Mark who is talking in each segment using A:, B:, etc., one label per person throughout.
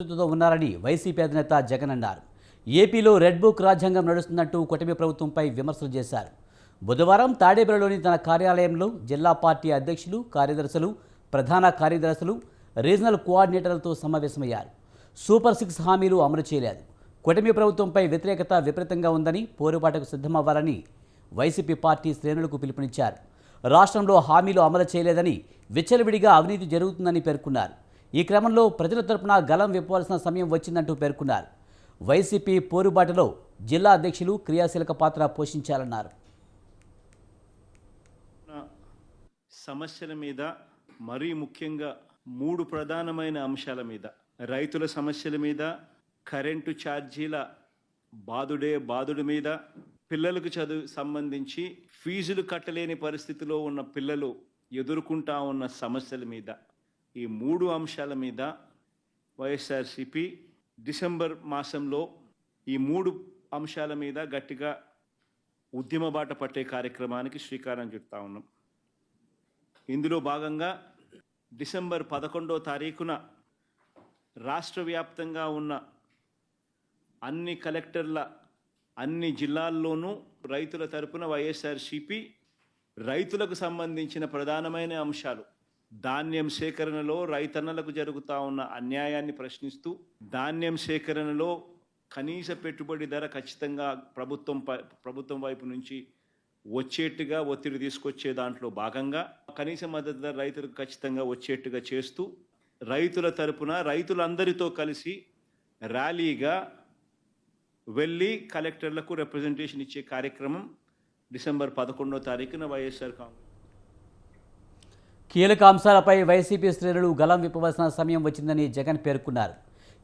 A: తో ఉన్నారని వైసీపీ అధినేత జగన్ అన్నారు. ఏపీలో రెడ్ బుక్ రాజ్యాంగం నడుస్తున్నట్టు కూటమి ప్రభుత్వంపై విమర్శలు చేశారు. బుధవారం తాడేపల్లిలోని తన కార్యాలయంలో జిల్లా పార్టీ అధ్యక్షులు కార్యదర్శులు ప్రధాన కార్యదర్శులు రీజనల్ కోఆర్డినేటర్లతో సమావేశమయ్యారు. సూపర్ సిక్స్ హామీలు అమలు చేయలేదు. కూటమి ప్రభుత్వంపై వ్యతిరేకత విపరీతంగా ఉందని పోరుబాటుకు సిద్ధమవ్వాలని వైసీపీ పార్టీ శ్రేణులకు పిలుపునిచ్చారు. రాష్ట్రంలో హామీలు అమలు చేయలేదని విచ్చలవిడిగా అవినీతి జరుగుతుందని పేర్కొన్నారు. ఈ క్రమంలో ప్రజల తరపున గలం విప్పవలసిన సమయం వచ్చిందంటూ పేర్కొన్నారు. వైసీపీ పోరుబాటలో జిల్లా అధ్యక్షులు క్రియాశీలక పాత్ర పోషించాలన్నారు.
B: సమస్యల మీద మరీ ముఖ్యంగా మూడు ప్రధానమైన అంశాల మీద రైతుల సమస్యల మీద కరెంటు ఛార్జీల బాదుడే బాదుడు మీద పిల్లలకు చదువు సంబంధించి ఫీజులు కట్టలేని పరిస్థితిలో ఉన్న పిల్లలు ఎదుర్కొంటా ఉన్న సమస్యల మీద. ఈ మూడు అంశాల మీద వైఎస్ఆర్సిపి డిసెంబర్ మాసంలో ఈ మూడు అంశాల మీద గట్టిగా ఉద్యమ బాట పట్టే కార్యక్రమానికి శ్రీకారం చుడతా ఉన్నాం. ఇందులో భాగంగా డిసెంబర్ పదకొండో తారీఖున రాష్ట్ర వ్యాప్తంగా ఉన్న అన్ని కలెక్టర్ల అన్ని జిల్లాల్లోనూ రైతుల తరపున వైఎస్ఆర్సిపి రైతులకు సంబంధించిన ప్రధానమైన అంశాలు ధాన్యం సేకరణలో రైతన్నలకు జరుగుతూ ఉన్న అన్యాయాన్ని ప్రశ్నిస్తూ ధాన్యం సేకరణలో కనీస పెట్టుబడి ధర ఖచ్చితంగా ప్రభుత్వం ప్రభుత్వం వైపు నుంచి వచ్చేట్టుగా ఒత్తిడి తీసుకొచ్చే దాంట్లో భాగంగా కనీస మద్దతు ధర రైతులకు ఖచ్చితంగా వచ్చేట్టుగా చేస్తూ రైతుల తరపున రైతులందరితో కలిసి ర్యాలీగా వెళ్ళి కలెక్టర్లకు రిప్రజెంటేషన్ ఇచ్చే కార్యక్రమం డిసెంబర్ పదకొండో తారీఖున వైఎస్ఆర్ కాంగ్రెస్
A: కీలక అంశాలపై వైసీపీ శ్రేణులు గలం విప్పవలసిన సమయం వచ్చిందని జగన్ పేర్కొన్నారు.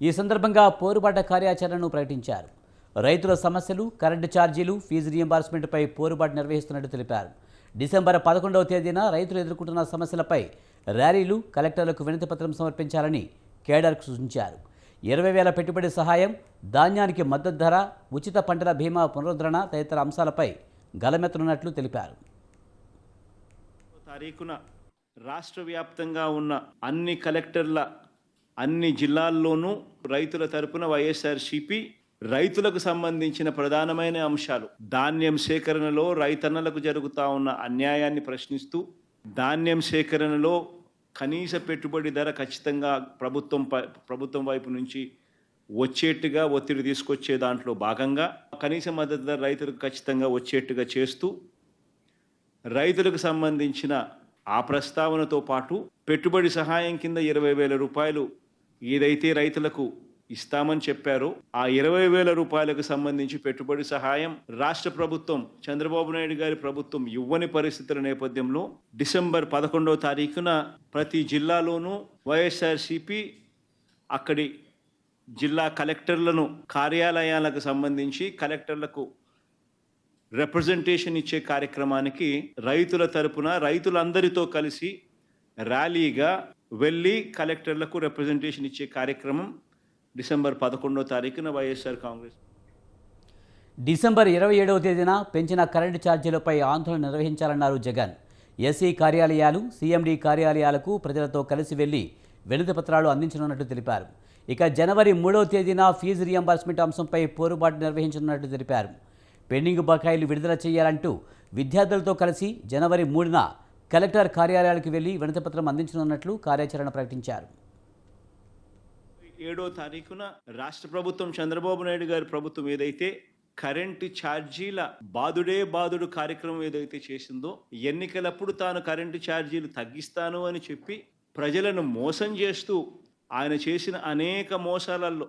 A: ఈ సందర్భంగా పోరుబాట కార్యాచరణను ప్రకటించారు. రైతుల సమస్యలు కరెంటు ఛార్జీలు ఫీజు రియంబర్స్మెంట్పై పోరుబాటు నిర్వహిస్తున్నట్టు తెలిపారు. డిసెంబర్ పదకొండవ తేదీన రైతులు ఎదుర్కొంటున్న సమస్యలపై ర్యాలీలు కలెక్టర్లకు వినతి పత్రం సమర్పించాలని కేడర్కు సూచించారు. ఇరవై వేల పెట్టుబడి సహాయం ధాన్యానికి మద్దతు ధర ఉచిత పంటల బీమా పునరుద్ధరణ తదితర అంశాలపై గలమెత్తనున్నట్లు తెలిపారు.
B: తారీఖున రాష్ట్ర వ్యాప్తంగా ఉన్న అన్ని కలెక్టర్ల అన్ని జిల్లాల్లోనూ రైతుల తరపున వైఎస్ఆర్సిపి రైతులకు సంబంధించిన ప్రధానమైన అంశాలు. ధాన్యం సేకరణలో రైతన్నలకు జరుగుతూ ఉన్న అన్యాయాన్ని ప్రశ్నిస్తూ ధాన్యం సేకరణలో కనీస పెట్టుబడి ధర ఖచ్చితంగా ప్రభుత్వం ప్రభుత్వం వైపు నుంచి వచ్చేట్టుగా ఒత్తిడి తీసుకొచ్చే దాంట్లో భాగంగా కనీస మద్దతు ధర రైతులకు ఖచ్చితంగా వచ్చేట్టుగా చేస్తూ రైతులకు సంబంధించిన ఆ ప్రస్తావనతో పాటు పెట్టుబడి సహాయం కింద ఇరవై వేల రూపాయలు ఏదైతే రైతులకు ఇస్తామని చెప్పారో ఆ ఇరవై వేల రూపాయలకు సంబంధించి పెట్టుబడి సహాయం రాష్ట్ర ప్రభుత్వం చంద్రబాబు నాయుడు గారి ప్రభుత్వం ఇవ్వని పరిస్థితుల నేపథ్యంలో డిసెంబర్ పదకొండవ తారీఖున ప్రతి జిల్లాలోనూ వైఎస్ఆర్సిపి అక్కడి జిల్లా కలెక్టర్లను కార్యాలయాలకు సంబంధించి కలెక్టర్లకు రిప్రజెంటేషన్ ఇచ్చే కార్యక్రమానికి రైతుల తరపున రైతులందరితో కలిసి ర్యాలీగా వెళ్ళి కలెక్టర్లకు రిప్రజెంటేషన్ ఇచ్చే కార్యక్రమం డిసెంబర్ పదకొండో తారీఖున వైఎస్ఆర్ కాంగ్రెస్.
A: డిసెంబర్ ఇరవై ఏడవ తేదీన పెంచిన కరెంటు ఛార్జీలపై ఆందోళన నిర్వహించాలన్నారు జగన్. ఎస్సీ కార్యాలయాలు సీఎండీ కార్యాలయాలకు ప్రజలతో కలిసి వెళ్ళి వినతి పత్రాలు అందించనున్నట్టు తెలిపారు. ఇక జనవరి మూడవ తేదీన ఫీజు రియంబర్స్మెంట్ అంశంపై పోరుబాటు నిర్వహించనున్నట్టు తెలిపారు. పెండింగ్ బకాయిలు విడుదల చేయాలంటూ విద్యార్థులతో కలిసి జనవరి మూడున కలెక్టర్ కార్యాలయాలకు వెళ్ళి వినతిపత్రం అందించనున్నట్లు కార్యాచరణ ప్రకటించారు.
B: ఏడో తారీఖున రాష్ట్ర ప్రభుత్వం చంద్రబాబు నాయుడు గారి ప్రభుత్వం ఏదైతే కరెంటు ఛార్జీల బాదుడే బాదుడు కార్యక్రమం ఏదైతే చేసిందో ఎన్నికలప్పుడు తాను కరెంటు ఛార్జీలు తగ్గిస్తాను అని చెప్పి ప్రజలను మోసం చేస్తూ ఆయన చేసిన అనేక మోసాలలో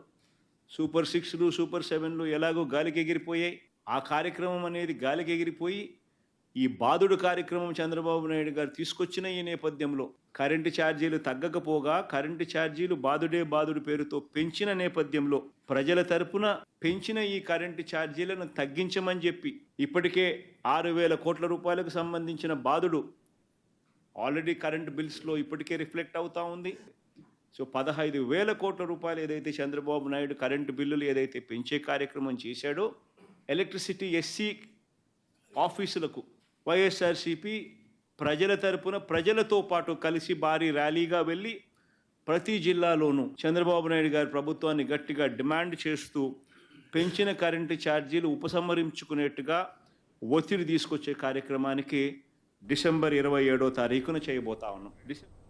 B: సూపర్ సిక్స్లు సూపర్ సెవెన్లు ఎలాగో గాలికి ఎగిరిపోయాయి. ఆ కార్యక్రమం అనేది గాలికి ఎగిరిపోయి ఈ బాదుడు కార్యక్రమం చంద్రబాబు నాయుడు గారు తీసుకొచ్చిన ఈ నేపథ్యంలో కరెంటు ఛార్జీలు తగ్గకపోగా కరెంటు ఛార్జీలు బాదుడే బాదుడు పేరుతో పెంచిన నేపథ్యంలో ప్రజల తరపున పెంచిన ఈ కరెంటు ఛార్జీలను తగ్గించమని చెప్పి ఇప్పటికే ఆరు వేల కోట్ల రూపాయలకు సంబంధించిన బాదుడు ఆల్రెడీ కరెంట్ బిల్స్లో ఇప్పటికే రిఫ్లెక్ట్ అవుతూ ఉంది. సో పదహైదు వేల కోట్ల రూపాయలు ఏదైతే చంద్రబాబు నాయుడు కరెంటు బిల్లులు ఏదైతే పెంచే కార్యక్రమం చేశాడో ఎలక్ట్రిసిటీ ఎస్సీ ఆఫీసులకు వైఎస్ఆర్సిపి ప్రజల తరపున ప్రజలతో పాటు కలిసి భారీ ర్యాలీగా వెళ్ళి ప్రతి జిల్లాలోనూ చంద్రబాబు నాయుడు గారి ప్రభుత్వాన్ని గట్టిగా డిమాండ్ చేస్తూ పెంచిన కరెంటు ఛార్జీలు ఉపసంహరించుకునేట్టుగా ఒత్తిడి తీసుకొచ్చే కార్యక్రమానికి డిసెంబర్ ఇరవై ఏడో తారీఖున చేయబోతా ఉన్నాం. డిసెంబర్